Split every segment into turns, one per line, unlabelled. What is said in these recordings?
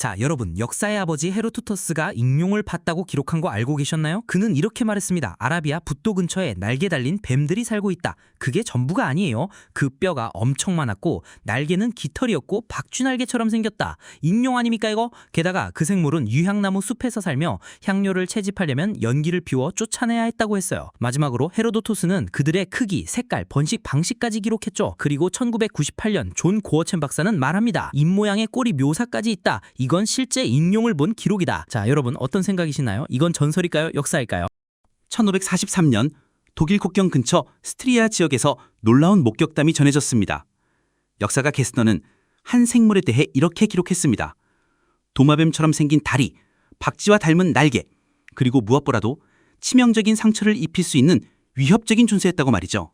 자, 여러분, 역사의 아버지 헤로투터스가 익룡을 봤다고 기록한 거 알고 계셨나요? 그는 이렇게 말했습니다. 아라비아 붓도 근처에 날개 달린 뱀들이 살고 있다. 그게 전부가 아니에요. 그 뼈가 엄청 많았고 날개는 깃털이었고 박쥐날개처럼 생겼다. 익룡 아닙니까 이거? 게다가 그 생물은 유향나무 숲에서 살며 향료를 채집하려면 연기를 피워 쫓아내야 했다고 했어요. 마지막으로 헤로도토스는 그들의 크기, 색깔, 번식 방식까지 기록했죠. 그리고 1998년 존 고어첸 박사는 말합니다. 입모양의 꼬리 묘사까지 있다. 이건 실제 익룡을 본 기록이다. 자, 여러분 어떤 생각이시나요? 이건 전설일까요? 역사일까요?
1543년 독일 국경 근처 스트리아 지역에서 놀라운 목격담이 전해졌습니다. 역사가 게스너는 한 생물에 대해 이렇게 기록했습니다. 도마뱀처럼 생긴 다리, 박쥐와 닮은 날개, 그리고 무엇보다도 치명적인 상처를 입힐 수 있는 위협적인 존재였다고 말이죠.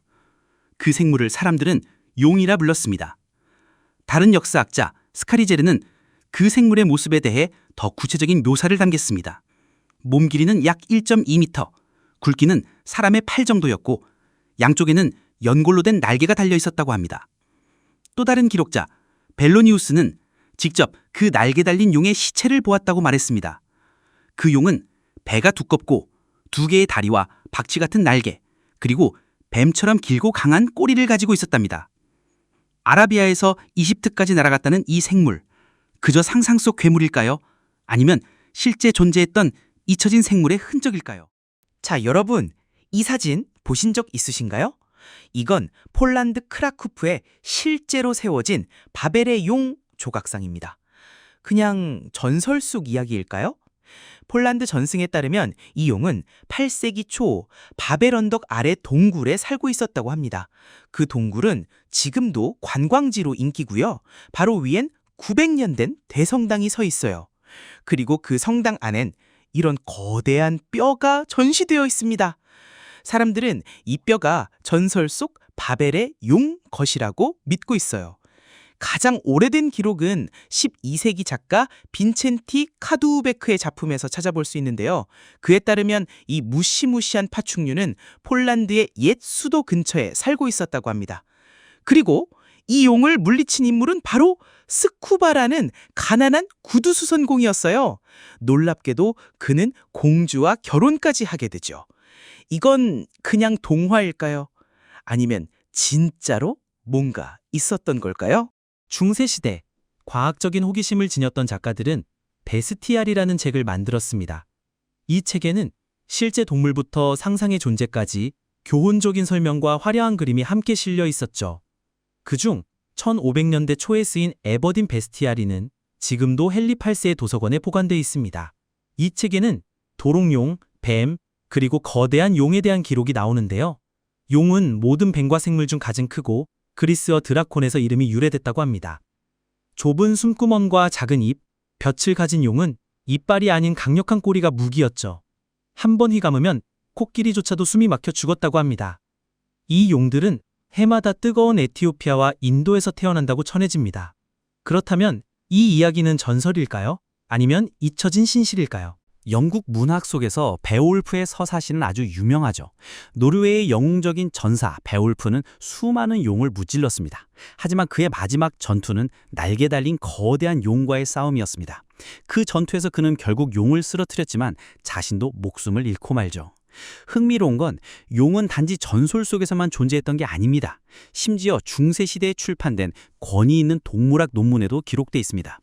그 생물을 사람들은 용이라 불렀습니다. 다른 역사학자 스카리제르는 그 생물의 모습에 대해 더 구체적인 묘사를 담겼습니다. 몸 길이는 약 1.2m, 굵기는 사람의 팔 정도였고 양쪽에는 연골로 된 날개가 달려 있었다고 합니다. 또 다른 기록자 벨로니우스는 직접 그 날개 달린 용의 시체를 보았다고 말했습니다. 그 용은 배가 두껍고 두 개의 다리와 박쥐 같은 날개, 그리고 뱀처럼 길고 강한 꼬리를 가지고 있었답니다. 아라비아에서 이집트까지 날아갔다는 이 생물, 그저 상상 속 괴물일까요? 아니면 실제 존재했던 잊혀진 생물의 흔적일까요?
자, 여러분, 이 사진 보신 적 있으신가요? 이건 폴란드 크라쿠프에 실제로 세워진 바벨의 용 조각상입니다. 그냥 전설 속 이야기일까요? 폴란드 전승에 따르면 이 용은 8세기 초 바벨 언덕 아래 동굴에 살고 있었다고 합니다. 그 동굴은 지금도 관광지로 인기고요. 바로 위엔 900년 된 대성당이 서 있어요. 그리고 그 성당 안엔 이런 거대한 뼈가 전시되어 있습니다. 사람들은 이 뼈가 전설 속 바벨의 용 것이라고 믿고 있어요. 가장 오래된 기록은 12세기 작가 빈첸티 카두베크의 작품에서 찾아볼 수 있는데요. 그에 따르면 이 무시무시한 파충류는 폴란드의 옛 수도 근처에 살고 있었다고 합니다. 그리고 이 용을 물리친 인물은 바로 스쿠바라는 가난한 구두수선공이었어요. 놀랍게도 그는 공주와 결혼까지 하게 되죠. 이건 그냥 동화일까요? 아니면 진짜로 뭔가 있었던 걸까요?
중세시대 과학적인 호기심을 지녔던 작가들은 베스티알이라는 책을 만들었습니다. 이 책에는 실제 동물부터 상상의 존재까지 교훈적인 설명과 화려한 그림이 함께 실려 있었죠. 그중 1500년대 초에 쓰인 에버딘 베스티아리는 지금도 헨리 8세의 도서관에 보관돼 있습니다. 이 책에는 도롱용, 뱀, 그리고 거대한 용에 대한 기록이 나오는데요. 용은 모든 뱀과 생물 중 가장 크고 그리스어 드라콘에서 이름이 유래됐다고 합니다. 좁은 숨구멍과 작은 입, 볕을 가진 용은 이빨이 아닌 강력한 꼬리가 무기였죠. 한 번 휘감으면 코끼리조차도 숨이 막혀 죽었다고 합니다. 이 용들은 해마다 뜨거운 에티오피아와 인도에서 태어난다고 전해집니다. 그렇다면 이 이야기는 전설일까요? 아니면 잊혀진 신실일까요? 영국 문학 속에서 베올프의 서사시는 아주 유명하죠. 노르웨이의 영웅적인 전사 베올프는 수많은 용을 무찔렀습니다. 하지만 그의 마지막 전투는 날개 달린 거대한 용과의 싸움이었습니다. 그 전투에서 그는 결국 용을 쓰러뜨렸지만 자신도 목숨을 잃고 말죠. 흥미로운 건 용은 단지 전설 속에서만 존재했던 게 아닙니다. 심지어 중세 시대에 출판된 권위 있는 동물학 논문에도 기록돼 있습니다.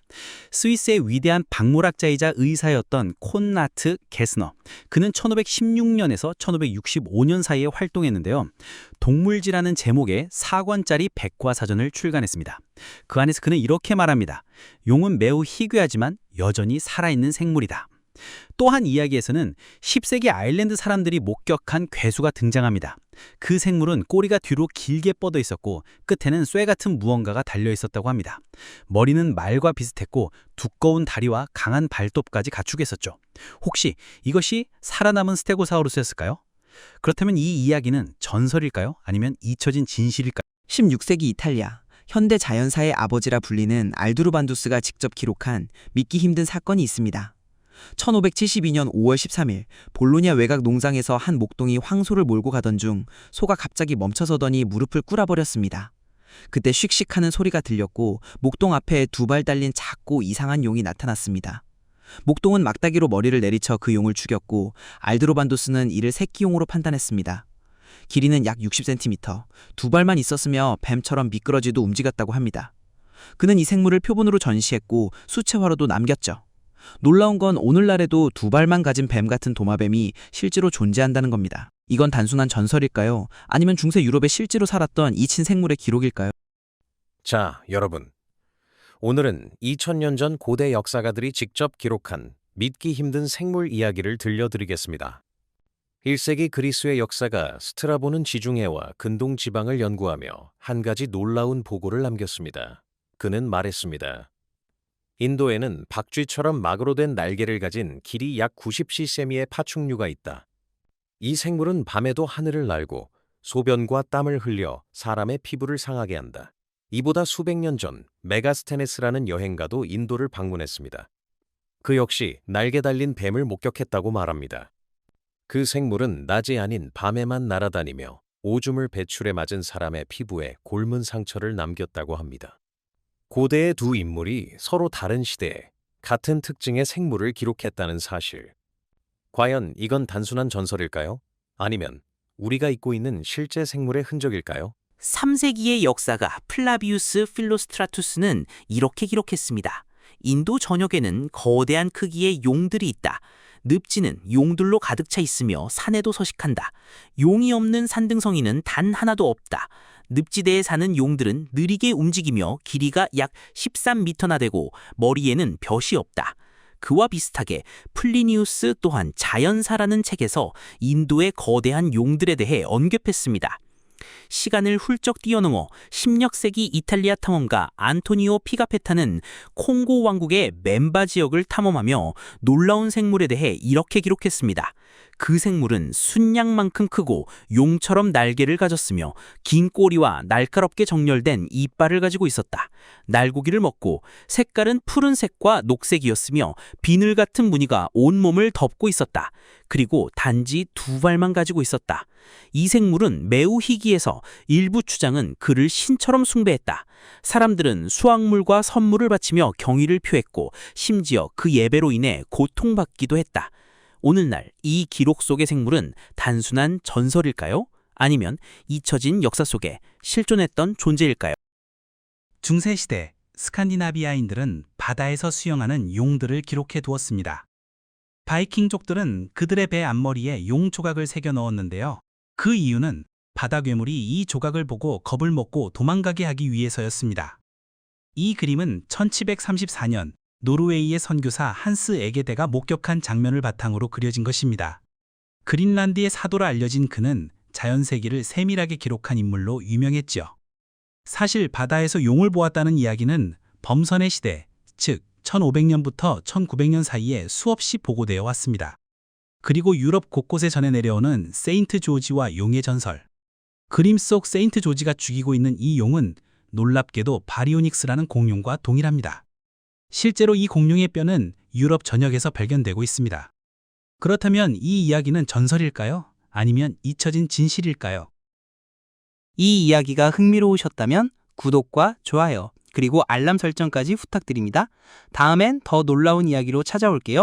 스위스의 위대한 박물학자이자 의사였던 콘나트 게스너. 그는 1516년에서 1565년 사이에 활동했는데요. 동물지라는 제목의 4권짜리 백과사전을 출간했습니다. 그 안에서 그는 이렇게 말합니다. 용은 매우 희귀하지만 여전히 살아있는 생물이다. 또한 이야기에서는 10세기 아일랜드 사람들이 목격한 괴수가 등장합니다. 그 생물은 꼬리가 뒤로 길게 뻗어 있었고 끝에는 쇠 같은 무언가가 달려 있었다고 합니다. 머리는 말과 비슷했고 두꺼운 다리와 강한 발톱까지 갖추겠었죠. 혹시 이것이 살아남은 스테고사우루스였을까요? 그렇다면 이 이야기는 전설일까요? 아니면 잊혀진 진실일까요?
16세기 이탈리아 현대 자연사의 아버지라 불리는 알두르반두스가 직접 기록한 믿기 힘든 사건이 있습니다. 1572년 5월 13일 볼로냐 외곽 농장에서 한 목동이 황소를 몰고 가던 중 소가 갑자기 멈춰서더니 무릎을 꿇어버렸습니다. 그때 씩씩하는 소리가 들렸고 목동 앞에 두 발 달린 작고 이상한 용이 나타났습니다. 목동은 막다기로 머리를 내리쳐 그 용을 죽였고 알드로반도스는 이를 새끼용으로 판단했습니다. 길이는 약 60cm, 두 발만 있었으며 뱀처럼 미끄러지도 움직였다고 합니다. 그는 이 생물을 표본으로 전시했고 수채화로도 남겼죠. 놀라운 건 오늘날에도 두 발만 가진 뱀 같은 도마뱀이 실제로 존재한다는 겁니다. 이건 단순한 전설일까요? 아니면 중세 유럽에 실제로 살았던 이친 생물의 기록일까요?
자, 여러분. 오늘은 2000년 전 고대 역사가들이 직접 기록한 믿기 힘든 생물 이야기를 들려드리겠습니다. 1세기 그리스의 역사가 스트라보는 지중해와 근동 지방을 연구하며 한 가지 놀라운 보고를 남겼습니다. 그는 말했습니다. 인도에는 박쥐처럼 막으로 된 날개를 가진 길이 약 90ccm의 파충류가 있다. 이 생물은 밤에도 하늘을 날고 소변과 땀을 흘려 사람의 피부를 상하게 한다. 이보다 수백 년 전 메가스테네스라는 여행가도 인도를 방문했습니다. 그 역시 날개 달린 뱀을 목격했다고 말합니다. 그 생물은 낮이 아닌 밤에만 날아다니며 오줌을 배출해 맞은 사람의 피부에 곪은 상처를 남겼다고 합니다. 고대의 두 인물이 서로 다른 시대에 같은 특징의 생물을 기록했다는 사실. 과연 이건 단순한 전설일까요? 아니면 우리가 잊고 있는 실제 생물의 흔적일까요?
3세기의 역사가 플라비우스 필로스트라투스는 이렇게 기록했습니다. 인도 전역에는 거대한 크기의 용들이 있다. 늪지는 용들로 가득 차 있으며 산에도 서식한다. 용이 없는 산등성이는 단 하나도 없다. 늪지대에 사는 용들은 느리게 움직이며 길이가 약 13m나 되고 머리에는 벼이 없다. 그와 비슷하게 플리니우스 또한 자연사라는 책에서 인도의 거대한 용들에 대해 언급했습니다. 시간을 훌쩍 뛰어넘어 16세기 이탈리아 탐험가 안토니오 피가페타는 콩고 왕국의 멤바 지역을 탐험하며 놀라운 생물에 대해 이렇게 기록했습니다. 그 생물은 순양만큼 크고 용처럼 날개를 가졌으며 긴 꼬리와 날카롭게 정렬된 이빨을 가지고 있었다. 날고기를 먹고 색깔은 푸른색과 녹색이었으며 비늘 같은 무늬가 온몸을 덮고 있었다. 그리고 단지 두 발만 가지고 있었다. 이 생물은 매우 희귀해서 일부 추장은 그를 신처럼 숭배했다. 사람들은 수확물과 선물을 바치며 경의를 표했고 심지어 그 예배로 인해 고통받기도 했다. 오늘날 이 기록 속의 생물은 단순한 전설일까요? 아니면 잊혀진 역사 속에 실존했던 존재일까요?
중세시대 스칸디나비아인들은 바다에서 수영하는 용들을 기록해 두었습니다. 바이킹족들은 그들의 배 앞머리에 용 조각을 새겨 넣었는데요. 그 이유는 바다 괴물이 이 조각을 보고 겁을 먹고 도망가게 하기 위해서였습니다. 이 그림은 1734년 노르웨이의 선교사 한스 에게데가 목격한 장면을 바탕으로 그려진 것입니다. 그린란드의 사도로 알려진 그는 자연세계를 세밀하게 기록한 인물로 유명했죠. 사실 바다에서 용을 보았다는 이야기는 범선의 시대, 즉 1500년부터 1900년 사이에 수없이 보고되어 왔습니다. 그리고 유럽 곳곳에 전해 내려오는 세인트 조지와 용의 전설. 그림 속 세인트 조지가 죽이고 있는 이 용은 놀랍게도 바리오닉스라는 공룡과 동일합니다. 실제로 이 공룡의 뼈는 유럽 전역에서 발견되고 있습니다. 그렇다면 이 이야기는 전설일까요? 아니면 잊혀진 진실일까요?
이 이야기가 흥미로우셨다면 구독과 좋아요, 그리고 알람 설정까지 부탁드립니다. 다음엔 더 놀라운 이야기로 찾아올게요.